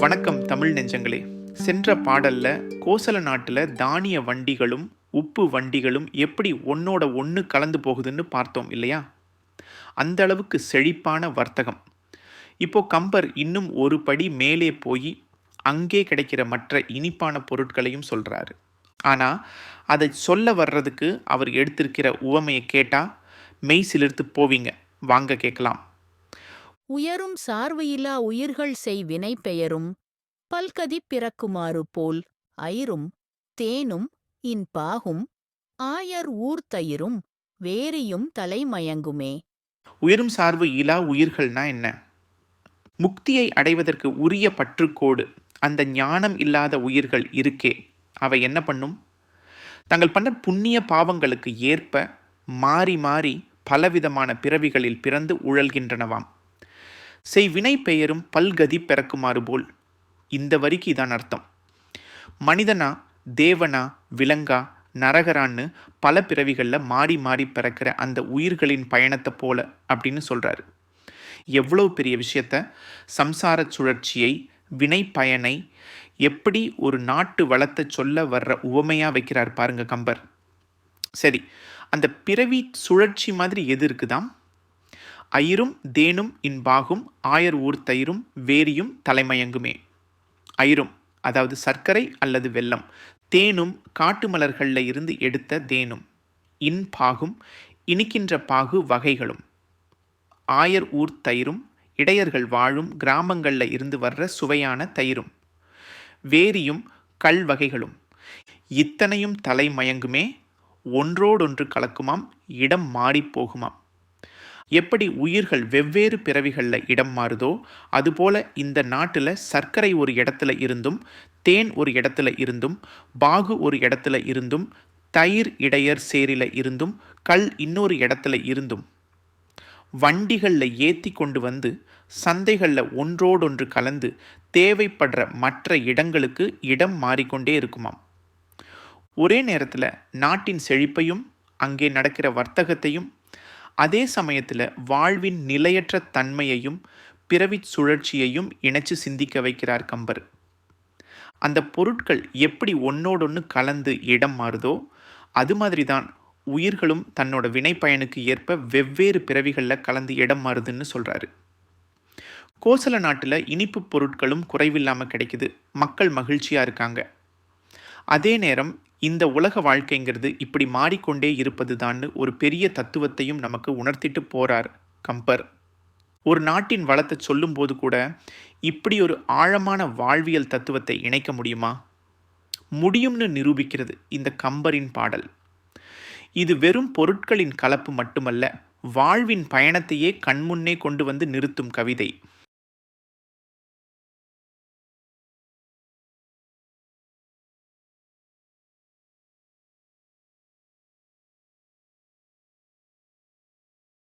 வணக்கம் தமிழ் நெஞ்சங்களே. சென்ற பாடல்ல கோசல நாட்டில் தானிய வண்டிகளும் உப்பு வண்டிகளும் எப்படி ஒன்னோட ஒன்று கலந்து போகுதுன்னு பார்த்தோம் இல்லையா? அந்த அளவுக்கு செழிப்பான வர்த்தகம். இப்போ கம்பர் இன்னும் ஒரு படி மேலே போய் அங்கே கிடைக்கிற மற்ற இனிப்பான பொருட்களையும் சொல்றாரு. ஆனால் அதை சொல்ல வர்றதுக்கு அவர் எடுத்திருக்கிற உவமையை கேட்டால் மெய் சிலிர்த்து போவீங்க. வாங்க கேட்கலாம். உயரும் சார்வையிலா உயிர்கள் செய் வினை பெயரும் பல்கதிப் பிறக்குமாறு போல் ஐரும் தேனும் இன்பாகும் ஆயர் ஊர்த்தயிரும் வேரியும் தலைமயங்குமே. உயரும் சார்பு இலா உயிர்கள்னா என்ன? முக்தியை அடைவதற்கு உரிய பற்றுக்கோடு அந்த ஞானம் இல்லாத உயிர்கள் இருக்கே. அவை என்ன பண்ணும்? தங்கள் பண்ண புண்ணிய பாவங்களுக்கு ஏற்ப மாறி மாறி பலவிதமான பிறவிகளில் பிறந்து உழல்கின்றனவாம். செய் வினை பெயரும் பல்கதி பிறக்குமாறு போல். இந்த வரிக்கு இதான் அர்த்தம். மனிதனா தேவனா விலங்கா நரகரான்னு பல பிறவிகளில் மாறி மாறி பிறக்கிற அந்த உயிர்களின் பயணத்தை போல அப்படின்னு சொல்கிறாரு எவ்வளோ பெரிய விஷயத்த? சம்சார சுழற்சியை வினை பயனை எப்படி ஒரு நாட்டு வளத்தை சொல்ல வர்ற உவமையாக வைக்கிறார் பாருங்க கம்பர். சரி அந்த பிறவி சுழற்சி மாதிரி எது இருக்குதாம்? ஐரும் தேனும் இன்பாகும் ஆயர் ஊர் தயிரும் வேரியும் தலைமயங்குமே. ஐரும் அதாவது சர்க்கரை அல்லது வெல்லம் தேனும் காட்டு மலர்களில் இருந்து எடுத்த தேனும். இன்பாகும் இனிக்கின்ற பாகு வகைகளும். ஆயர் ஊர் தயிரும் இடையர்கள் வாழும் கிராமங்களில் இருந்து வர்ற சுவையான தயிரும். வேரியும் கல் வகைகளும். இத்தனையும் தலைமயங்குமே ஒன்றோடொன்று கலக்குமாம் இடம் மாறிப் போகுமாம். எப்படி உயிர்கள் வெவ்வேறு பிறவிகளில் இடம் மாறுதோ அதுபோல இந்த நாட்டில் சர்க்கரை ஒரு இடத்துல இருந்தும் தேன் ஒரு இடத்துல இருந்தும் பாகு ஒரு இடத்துல இருந்தும் தயிர் இடையர் சேரில இருந்தும் கல் இன்னொரு இடத்துல இருந்தும். வண்டிகளில் ஏற்றி கொண்டு வந்து சந்தைகளில் ஒன்றோடொன்று கலந்து தேவைப்படுற மற்ற இடங்களுக்கு இடம் மாறிக்கொண்டே இருக்குமாம். ஒரே நேரத்தில் நாட்டின் செழிப்பையும் அங்கே நடக்கிற வர்த்தகத்தையும் அதே சமயத்தில் வாழ்வின் நிலையற்ற தன்மையையும் பிறவிச் சுழற்சியையும் இணைச்சு சிந்திக்க வைக்கிறார் கம்பர். அந்த பொருட்கள் எப்படி ஒன்னோடொன்று கலந்து இடம் மாறுதோ அது மாதிரி தான் உயிர்களும் தன்னோட வினைப்பயனுக்கு ஏற்ப வெவ்வேறு பிறவிகளில் கலந்து இடம் மாறுதுன்னு சொல்கிறாரு கோசல நாட்டில் இனிப்பு பொருட்களும் குறைவில்லாமல் கிடைக்குது. மக்கள் மகிழ்ச்சியாக இருக்காங்க. அதே நேரம் இந்த உலக வாழ்க்கைங்கிறது இப்படி மாறிக்கொண்டே இருப்பது தான் ஒரு பெரிய தத்துவத்தையும் நமக்கு உணர்த்திட்டு போகிறார் கம்பர். ஒரு நாட்டின் வளத்தை சொல்லும்போது கூட இப்படி ஒரு ஆழமான வாழ்வியல் தத்துவத்தை இணைக்க முடியுமா? முடியும்னு நிரூபிக்கிறது இந்த கம்பரின் பாடல். இது வெறும் பொருட்களின் கலப்பு மட்டுமல்ல வாழ்வின் பயணத்தையே கண்முன்னே கொண்டு வந்து நிறுத்தும் கவிதை.